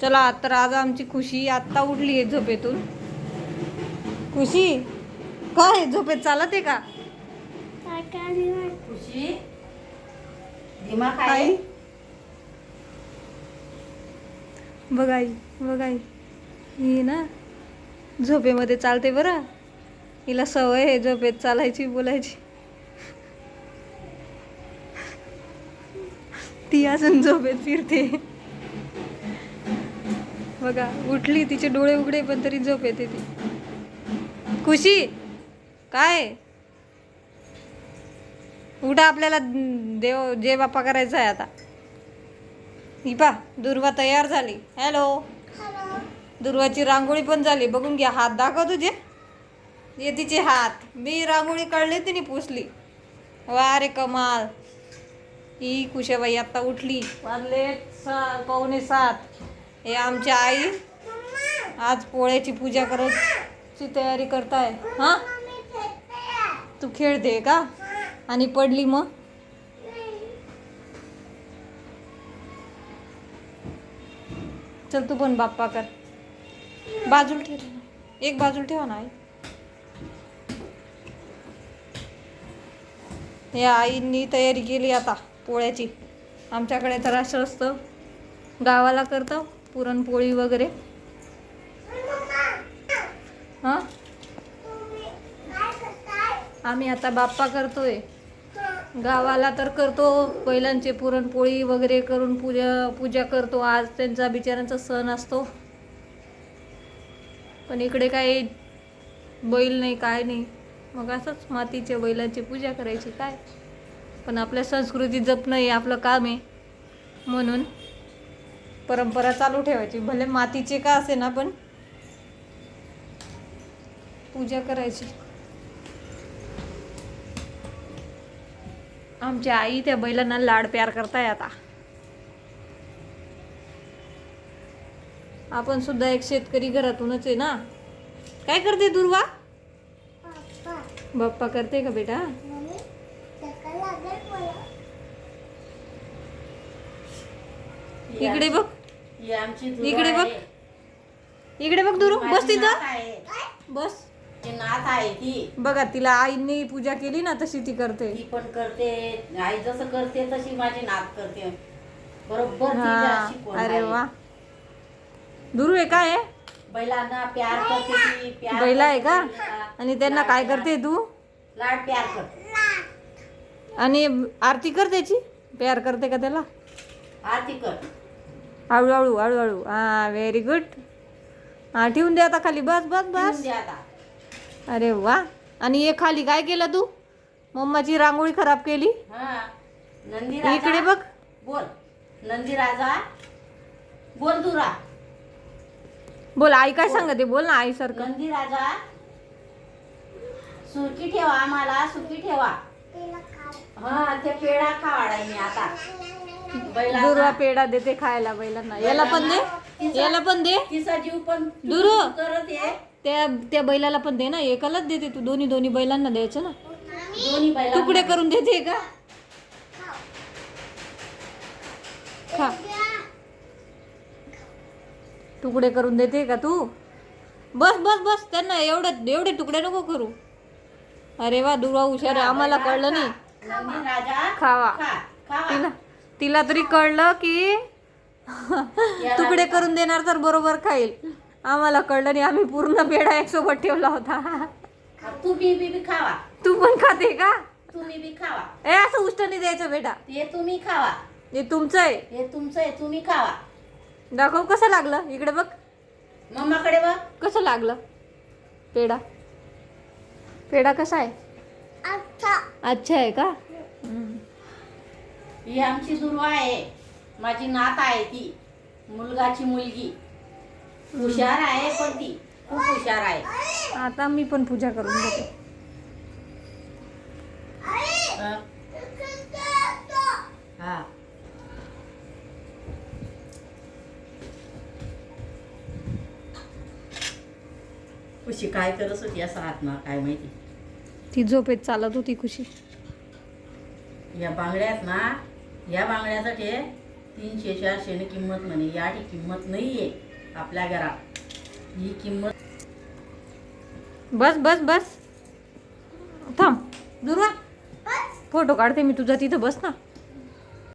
चला तर आज आमची खुशी आत्ता उठली आहे झोपेतून. खुशी? काय झोपेत चालत आहे का? खुशी? दिमाग आई? बघ आई बघ आई. ही ना झोपेमध्ये चालते बरं. हिला सवय आहे झोपेत चालायची बोलायची. ती अजून झोपेत फिरते. बघा उठली तिचे डोळे उघडे पण तरी झोप येते ती. खुशी काय? उठा आपल्याला देव जय बाप्पा करायचा आहे आता. ही पा दुर्वा तयार झाली. हॅलो दुर्वाची रांगोळी पण झाली. बघून घ्या हात दाखव तुझे. ये तिचे हात. मी रांगोळी काढली तिने पुसली. वा रे कमाल. ही कुशाबाई आता उठली. वाजले सा पावणे सात. हे आमच्या आई आज पोळ्याची पूजा करायची तयारी करताय. हां? तू खेळते का? आणि पडली मग? चल तू पण बाप्पा कर. बाजूला ठेव. एक बाजूला ठेवा ना आई. या आईंनी तयारी केली आता पोळ्याची. आमच्याकडे तर असं असतं. गावाला करतं. पुरणपोळी वगैरे? हां? आम्ही आता बाप्पा करतोय. गावाला तर करतो. बैलांचे पुरणपोळी वगैरे करून पूजा पूजा करतो. आज त्यांचा बिचाऱ्यांचा सण असतो. पण इकडे काय बैल नाही काय नाही. मग असंच मातीच्या बैलांची पूजा करायची काय? पण आपल्या संस्कृती जपणं हे आपलं काम आहे. म्हणून परंपरा चालू ठेवायची. भले मातीचे का असे ना पण पूजा करायची. आमच्या आई त्या बैलांना लाड प्यार करताय आता. आपण सुद्धा एक शेतकरी घरातूनच आहे ना? काय करते दुर्वा? बाप्पा करते का बेटा? इकडे बघ. ही आमची इकडे बघ. आहे. इकडे बघ दुरू. माझी बस तिथं आहे. बस. ती नात आहे ती. बघा तिला आईने पूजा केली ना तशी ती करते. ती पण करते. आई जसं करते तशी माझी नात करते. बरोबर तिला हा. शिकवण अरे आहे. वा. दुरू आहे काय? आहे? बैलांना प्यार करते ती. प्यार बैला आहे का? करते तिला. आणि त्यांना काय करते तू? लाड प्यार करते आणि आरती कर त्याची? प्यार करते का त्याला? आरती हळूहळू हळूहळू. हा व्हेरी गुड हा ठेवून दे आता खाली. बस बस बस. दे आता. अरे वा. आणि हे खाली काय केलं तू? मम्माची रांगोळी खराब केली? हा. नंदी राजा इकडे बघ. बोल. नंदी राजा बोल दुरा बोल आई काय सांगते? बोल ना आई सारखं नंदी राजा सुखी ठेवा. आम्हाला सुखी ठेवा हा ते पेढा खावाडाय मी आता. दुर्वा पेढा देते खायला बैलांना. याला पण दे. याला पण दे. तिचा जीव पण दुरू. करत आहे. त्या त्या बैलाला पण दे ना. एकालाच देते तू. दोन्ही दोन्ही बैलांना द्यायचं ना. दोन्ही बैला तुकडे करून देते का? खा. तुकडे करून देते का तू? बस बस बस. त्यांना एवढं एवढे तुकडे नको करू. अरे वा दुर्वा हुशार आम्हाला कळलं नाही. खावा. तिला तिला तरी कळलं की तुकडे करून देणार तर बरोबर खाईल. आम्हाला कळलं नाही आम्ही पूर्ण पेढा एक सोबत ठेवला होता. तुम्ही बी बी खावा. तू पण खाते का? तुम्ही बी खावा. ए असं उष्ट नाही द्यायचं बेटा. हे तुम्ही खावा. हे तुमचं आहे. हे तुमचं आहे तुम्ही खावा. दाखव कसं लागलं इकडे बघ. मम्माकडे बघ. कसं लागलं? पेढा. पेढा कसा आहे? अच्छा. आहे का. ही आमची दुर्वा आहे. माझी नात आहे ती. मुलगाची मुलगी. हुशार आहे पण ती खूप हुशार आहे. आता मी पण पूजा करून हं? हा. खुशी काय करत होती असं आत्मा? काय माहिती? ती झोपेत चालत होती खुशी. या बांगड्यात ना या बांगड्यासाठी तीनशे चारशेने किंमत म्हणे. याची किंमत नाही आहे आपल्या घरात. ही किंमत बस बस बस. थांब. दुर्वा फोटो काढते मी तुझा तिथं बस ना.